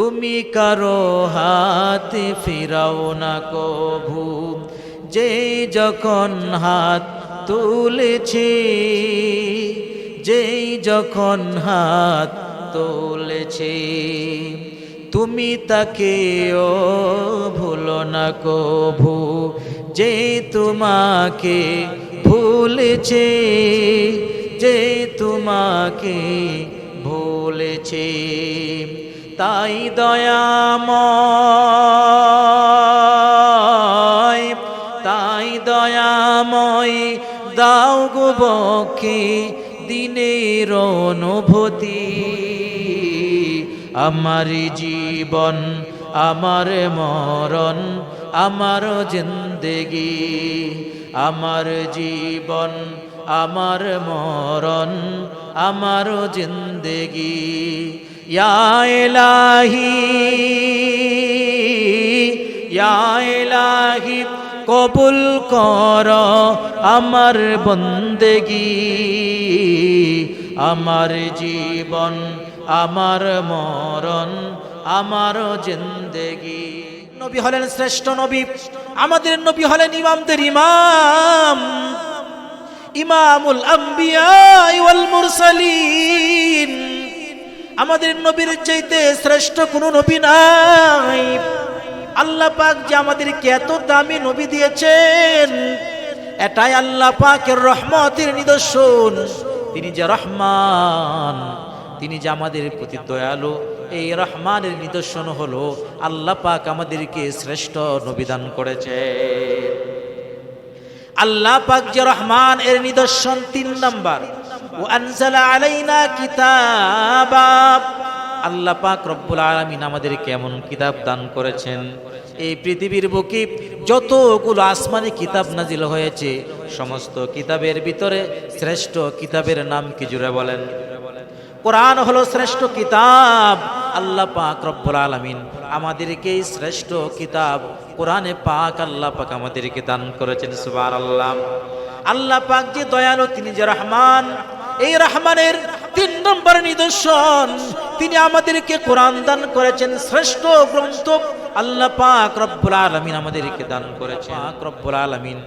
তুমি কারও হাত ফিরাও না কভু। যে যখন হাত তুলেছে, যেই যখন হাত তুলেছে, তুমি তাকেও ভুলো না কভু। যে তোমাকে ভুলেছে যে তোমাকে ভুলেছে তাই দয়াময় তাই দয়াময়, দাও গো বকে দিনের অনুভূতি। আমার জীবন, আমার মরণ, আমার জিন্দেগি, আমার জীবন, আমার মরণ, আমার জিন্দেগি। ইলাহি ইলাহি কবুল কর আমার বন্দেগি, আমার জীবন, আমার মরণ, আমার জিন্দেগি। নবী হলেন শ্রেষ্ঠ নবী, আমাদের নবী হলেন ইমামদের ইমাম, ইমামুল আম্বিয়া ওয়াল মুরসালিন। আমাদের নবীর চাইতে শ্রেষ্ঠ কোনো নবী নাই। আল্লাহ পাক যে আমাদেরকে এত দামি নবী দিয়েছেন, এটাই আল্লাহ পাকের রহমতের নিদর্শন। তিনি যে রহমান, তিনি যে আমাদের প্রতি দয়ালু, এই রহমানের নিদর্শন হলো আল্লাহ পাক আমাদেরকে শ্রেষ্ঠ নবিধান করেছে আল্লাহ পাক যে রহমান এর নিদর্শন তিন নাম্বার। ও আলাইনা কিতাবা। আল্লাহ পাক রব্বুল আলামিন আমাদের কেমন কিতাব দান করেছেন। এই পৃথিবীর বুকে যতগুলো আসমানি কিতাব নাজিল হয়েছে, সমস্ত কিতাবের ভিতরে শ্রেষ্ঠ কিতাবের নাম কি জুড়ে বলেন? কোরআন হলো শ্রেষ্ঠ কিতাব। আল্লাহ পাক রব্বুল আলামিন আমাদেরকে শ্রেষ্ঠ কিতাব কোরআনে পাক আল্লাহ পাক আমাদেরকে দান করেছেন, সুবহানাল্লাহ। আল্লাহ পাক যে দয়ালু, তিনি যে রহমান। এই রহমানের তিন নম্বর নিদর্শন। তিনি আমাদেরকে কোরআন দান করেছেন, শ্রেষ্ঠ গ্রন্থ আল্লাহ পাক রব্বুল আলামিন আমাদেরকে দান করেছেন। রব্বুল আলামিন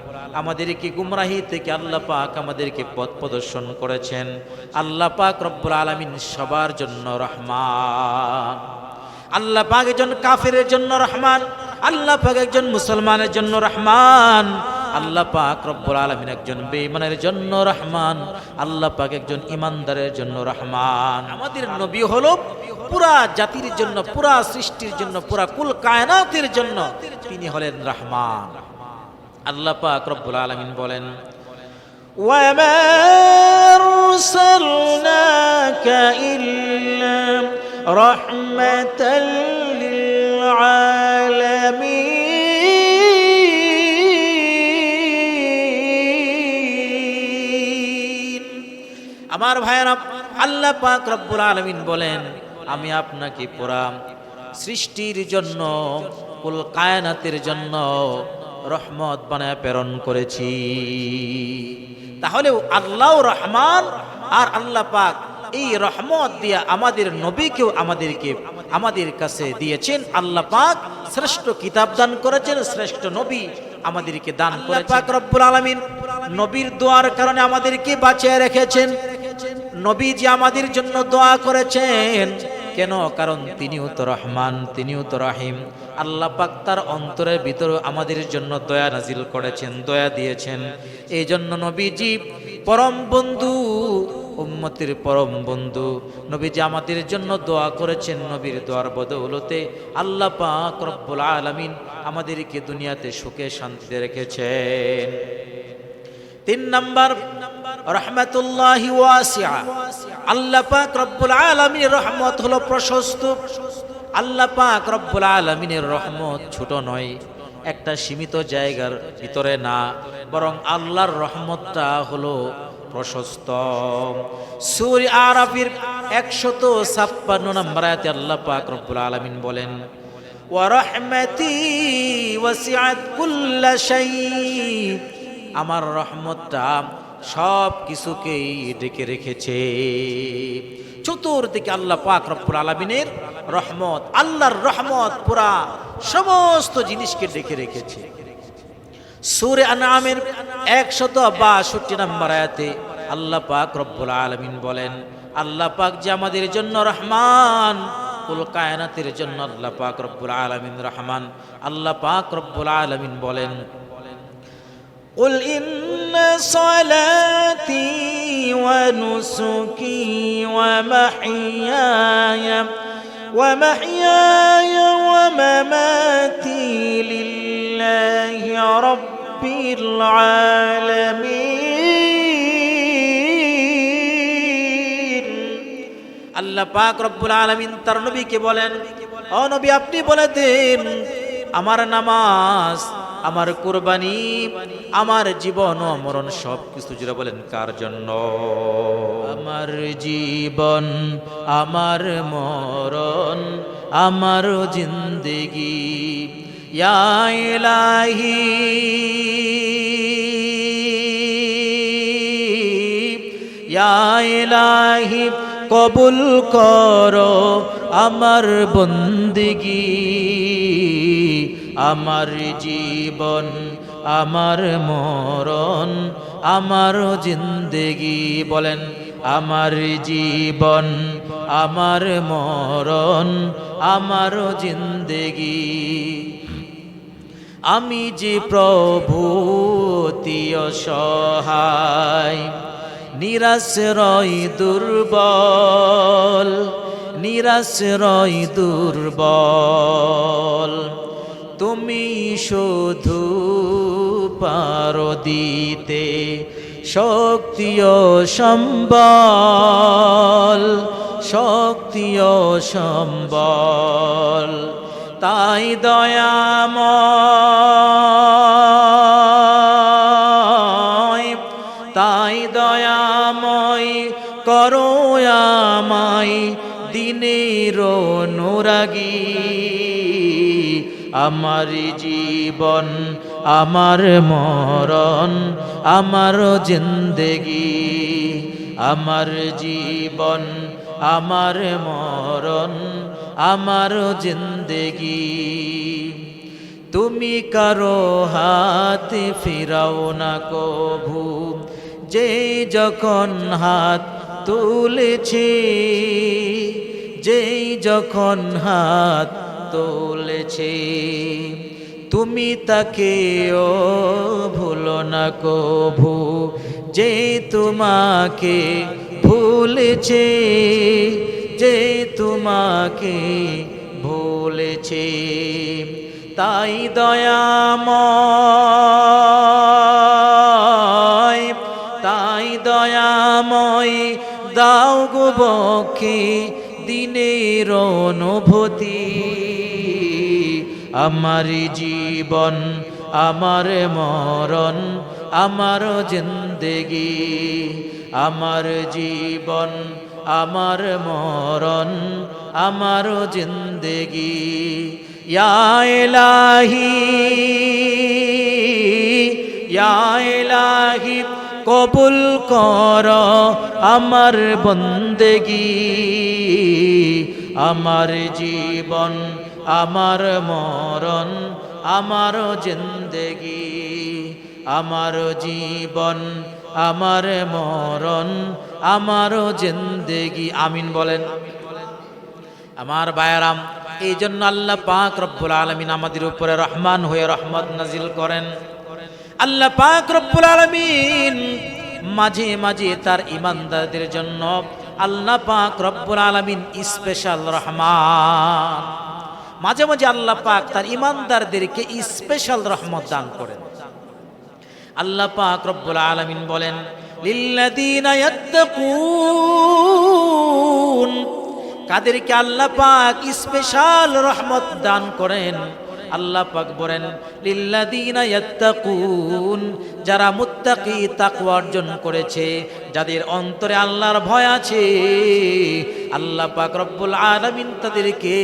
আমাদেরকে গুমরাহি থেকে আল্লাহ পাক আমাদেরকে পথ প্রদর্শন করেছেন। আল্লাহ পাক রব্বুল আলামিন সবার জন্য রহমান। আল্লাহ পাক একজন কাফিরের জন্য রহমান। আল্লাহ পাক একজন মুসলমানের জন্য রহমান। আল্লাহ পাক রব্বুল আলমিন একজন বেঈমানের জন্য রহমান আল্লাহ পাক একজন ইমানদারের জন্য রহমান আমাদের নবী হলো পুরা জাতির জন্য পুরা সৃষ্টির জন্য পুরা কুল কায়নাতের জন্য তিনি হলেন রহমান আল্লাহ পাক রব্বুল আলমিন বলেন وما أرسلناك إلا رحمة للعالمين আমার ভাইয়েরা আল্লাহ পাক রব্বুল আলমিন বলেন আমি আপনাকে পুরা সৃষ্টির জন্য কুল কায়নাতের জন্য রহমত বানায় প্রেরণ করেছি। তাহলে আল্লাহ রহমান আর আল্লাহ পাক এই রহমত দিয়া আমাদের নবীকেও আমাদেরকে আমাদের কাছে দিয়েছেন। আল্লাহ পাক শ্রেষ্ঠ কিতাব দান করেছেন শ্রেষ্ঠ নবী আমাদেরকে দান করে পাক রব্বুল আলামিন নবীর দোয়ার কারণে আমাদেরকে বাঁচিয়ে রেখেছেন। নবী যে আমাদের জন্য দোয়া করেছেন। কেন? কারণ তিনিও তো রহমান, তিনিও তো রাহিম। আল্লাহ পাক তার অন্তরের ভিতরে আমাদের জন্য দয়া নাজিল করেছেন, দয়া দিয়েছেন। এই জন্য নবীজি পরম বন্ধু, উম্মতির পরম বন্ধু। নবীজি আমাদের জন্য দোয়া করেছেন নবীর দোয়ার বদৌলতে। আল্লাহ পাক রব্বুল আলামিন আমাদেরকে দুনিয়াতে সুখে শান্তিতে রেখেছেন। তিন নাম্বার রহমতুল্লাহি ওয়াসিয়া। আল্লাহ পাক রব্বুল আলামিনের রহমত হলো প্রশস্ত। আল্লাহ পাক রব্বুল আলামিনের রহমত ছোট নয়, একটা সীমিত জায়গার ভিতরে না, বরং আল্লাহর রহমতটা হলো প্রশস্ত। সুরি আরাফির একশত ছাপ্পান্ন নম্বর আয়াতে আল্লাহ পাক রব্বুল আলামিন বলেন ওয়ারহমাতি ওয়াসিআত কুল্লা শাই আমার রহমতটা সব কিছুকেই ডেকে রেখেছে চতুর্দিকে আল্লাহ পাক রব্বুল আলমিনের রহমত আল্লাহর রহমত পুরা সমস্ত জিনিসকে ডেকে রেখেছে সুরে আনামের একশত বাষট্টি নম্বর আয়াতে আল্লাহ পাক রব্বুল আলমিন বলেন আল্লাহ পাক যে আমাদের জন্য রহমান কুল কায়নাতের জন্য আল্লাহ পাক রব্বুল আলমিন রহমান আল্লাহ পাক রব্বুল আলমিন বলেন قل إن صلاتي ونسكي ومحياي ومحياي ومماتي لله رب العالمين আল্লাহ পাক রব্বুল আলমিন তার নবীকে বলেন ও নবী আপনি বলে দিন আমার নামাজ আমার কুরবানি, আমার জীবন মরণ সব কিছু জুড়ে বলেন, কার জন্য? আমার জীবন, আমার মরণ, আমার জিন্দেগি। ইলাহি। ইলাহি, কবুল করো আমার বন্দিগি। আমার জীবন, আমার মরণ, আমার জিন্দেগি বলেন, আমার জীবন, আমার মরণ, আমার জিন্দেগি। আমি যে প্রভু তিয় সহায় নিরাশ্রয় দুর্বল নিরাশ্রয় দুর্বল। তুমি শুধু পারো দিতে শক্তি ও সম্বল, শক্তি ও সম্বল, তাই দয়াময় তাই দয়াময় করো আমায় দিনের অনুরাগী। আমার জীবন, আমার মরণ, আমার জিন্দেগি, আমার জীবন, আমার মরণ, আমার জিন্দেগি। তুমি কারও হাত ফিরাও না কভু, যে যখন হাত তুলেছে, যেই যখন হাত তুলেছে। তুমি তাকে ও ভুলো না কভু, যে তোমাকে ভুলেছে, যে তোমাকে ভুলেছে। তাই দয়াময় তাই দয়াময় দাও গো বক্ষে দিনের অনুভূতি। আমার জীবন, আমার মরণ, আমার জিন্দেগি, আমার জীবন, আমার মরণ, আমার জিন্দেগি। ইলাহি ইলাহি, কবুল কর আমার বন্দেগি। আমার জীবন, আমার মরণ, আমার জিন্দেগি, আমার জীবন, আমার মরণ, আমার জিন্দেগি। আমিন বলেন। আমার বায়রাম এই জন্য আল্লাহ পাক রব্বুল আলমিন আমাদের উপরে রহমান হয়ে রহমত নাজিল করেন। আল্লাহ পাক রব্বুল আলমিন মাঝে মাঝে তার ইমানদারদের জন্য আল্লাহ পাক রব্বুল আলমিন স্পেশাল রহমান। মাঝে মাঝে আল্লাহ পাক তার ইমানদারদেরকে স্পেশাল রহমত দান করেন। আল্লাহ পাক রব্বুল আলমিন বলেন কাদেরকে আল্লাহ পাক স্পেশাল রহমত দান করেন। আল্লাহ পাক বলেন ইয়াত্তাকুন। যারা মুত্তাকি তাকওয়া অর্জন করেছে যাদের অন্তরে আল্লাহর ভয় আছে আল্লাহ পাক রব্বুল আলামিন তাদেরকে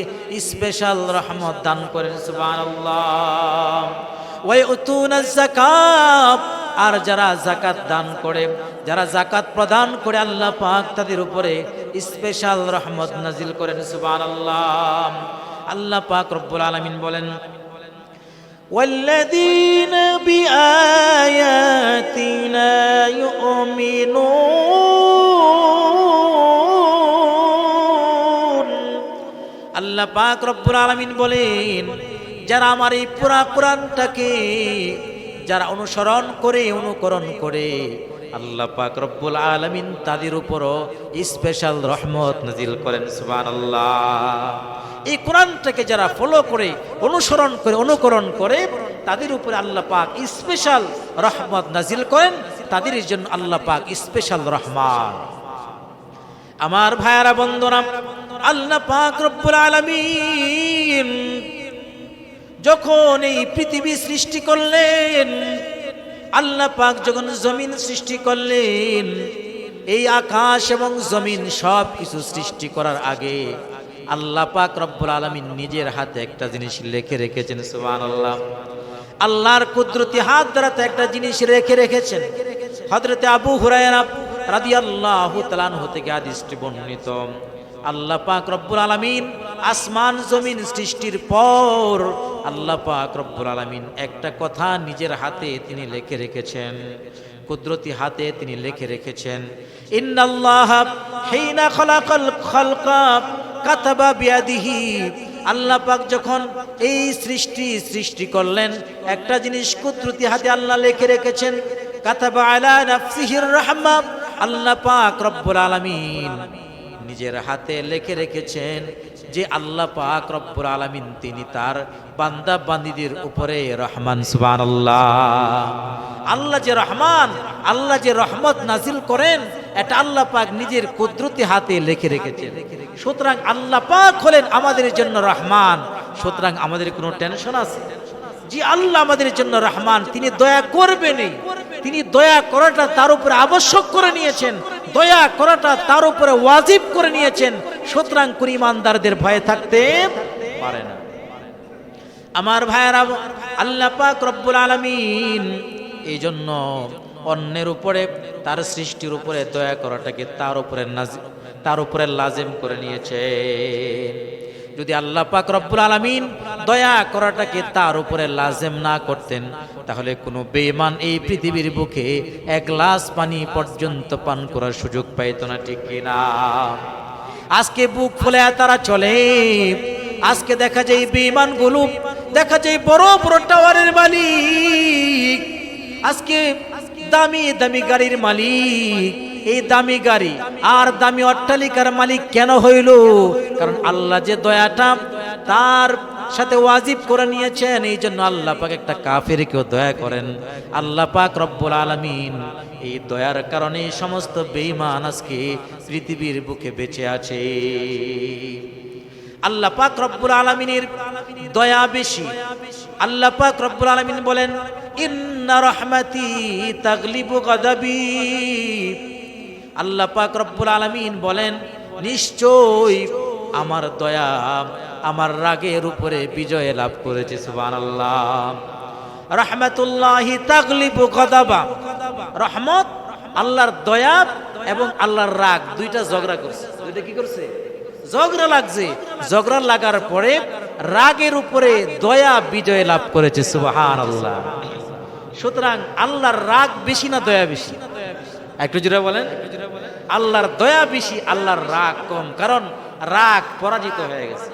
স্পেশাল রহমত দান করেন সুবহানাল্লাহ ওয়াইউতুনা যাকাত আর যারা জাকাত দান করে যারা জাকাত প্রদান করে আল্লাহ পাক তাদের উপরে স্পেশাল রহমত নাজিল করেন সুবহানাল্লাহ আল্লাহ পাক রব্বুল আলামিন বলেন والذين بآياتنا يؤمنون আল্লাহ পাক রব্বুল আলামিন বলেন, যারা আমার এই পুরা কোরআনটাকে যারা অনুসরণ করে, অনুকরণ করে, আল্লাহ পাক রব্বুল আলামিন তাদের উপরও স্পেশাল রহমত নাজিল করেন সুবান আল্লাহ এই কোরআনটাকে যারা ফলো করে, অনুসরণ করে, অনুকরণ করে, তাদের উপরে আল্লাহ পাক স্পেশাল রহমত নাজিল করেন তাদের জন্য আল্লাহ পাক স্পেশাল রহমান। আমার ভাইয়ারা, বন্ধুরা, আল্লাহ পাক রব্বুল আলামিন যখন এই পৃথিবী সৃষ্টি করলেন, আল্লাহ পাক যখন জমিন সৃষ্টি করলেন, এই আকাশ এবং জমিন সব কিছু সৃষ্টি করার আগে আল্লাহ পাক রব্বুল আলামিন নিজের হাতে একটা জিনিস লিখে রেখেছেন, সুবহানাল্লাহ। আল্লাহর কুদরতি হাত দ্বারাতে একটা জিনিস রেখে রেখেছেন। হযরতে আবু হুরায়রা রাদিয়াল্লাহু তাআলা থেকে হাদিসটি বর্ণিত। আল্লাহ পাক রব্বুল আলামিন আসমান জমিন সৃষ্টির পর আল্লাহ পাক রব্বুল আলামিন একটা কথা নিজের হাতে তিনি লিখে রেখেছেন, কুদরতি হাতে তিনি লিখে রেখেছেন। বিয়াদিহি। আল্লাহ পাক যখন এই সৃষ্টি সৃষ্টি করলেন, একটা জিনিস কুদরতি হাতে আল্লাহ লিখে রেখেছেন আল্লাহ নিজের হাতে লিখে রেখেছেন যে আল্লাহ পাক রব্বুল আলামিন তিনি তার বান্দা বান্দিদের উপরে রহমান, সুবহানাল্লাহ। আল্লাহ যে রহমান, আল্লাহ যে রহমত নাজিল করেন, এটা আল্লাহ পাক নিজের কুদরতি হাতে লিখে রেখেছেন। সুতরাং আল্লাহ পাক হলেন আমাদের জন্য রহমান। সুতরাং আমাদের কোনো টেনশন আছে? যে আল্লাহ আমাদের জন্য রহমান, তিনি দয়া করবেনই। তিনি দয়া করাটা তার উপরে আবশ্যক করে নিয়েছেন। দয়া করাটা তার উপরে ওয়াজিব করে নিয়েছেন। সুতরাং কোন ইমানদারদের ভয়ে থাকতে পারে না। আমার ভাইয়েরা, আল্লাহ পাক রব্বুল আলামিন এই জন্য অন্যের উপরে, তার সৃষ্টির উপরে দয়া করাটাকে তার উপরে তার উপরে লাজেম করে নিয়েছে যদি আল্লাহ পাক রব্বুল আলামিন দয়া করাটাকে তার উপরে লাজেম না করতেন, তাহলে কোনো বেমান এই পৃথিবীর বুকে এক গ্লাস পানি পর্যন্ত পান করার সুযোগ পাইতো না, ঠিক কিনা আজকে বুক ফুলে তারা চলে, আজকে দেখা যায় বিমানগুলো দেখা যায় বড় বড় টাওয়ারের মালিক, আজকে দামি দামি গাড়ির মালিক এই দামি গাড়ি। আর দামি অট্টালিকার মালিক কেন হইল? কারণ আল্লাহ যে দয়াটা তার সাথে ওয়াজিব করে নিয়েছেন, এই জন্য আল্লাহ পাক একটা কাফের কেউ দয়া করেন। আল্লাহ পাক রব্বুল আলামিন এই দয়ার কারণে সমস্ত বেঈমান আজকে পৃথিবীর বুকে বেঁচে আছে। আল্লাহ পাক রব্বুল আলামিনের দয়া বেশি। আল্লাহ পাক রব্বুল আলামিন বলেন, ইন্না রহমাতি তাগলিবু গাদাবি। আল্লাহ পাক রব্বুল আলামিন বলেন নিশ্চয় আমার দয়া আমার রাগের উপরে বিজয় লাভ করেছে, সুবহানাল্লাহ। রহমাতুল্লাহি তাগলিবু গাদাবা। রহমত, আল্লাহর দয়া এবং আল্লাহর রাগ দুইটা ঝগড়া করছে। দুইটা কি করছে? ঝগড়া লাগছে। ঝগড়া লাগার পরে রাগের উপরে দয়া বিজয় লাভ করেছে সুবাহান আল্লাহ সুতরাং আল্লাহর রাগ বেশি না দয়া বেশি? একটু জুড়ে বলেন। আল্লাহর দয়া বেশি আল্লাহর রাগ কম কারণ রাগ পরাজিত হয়ে গেছে।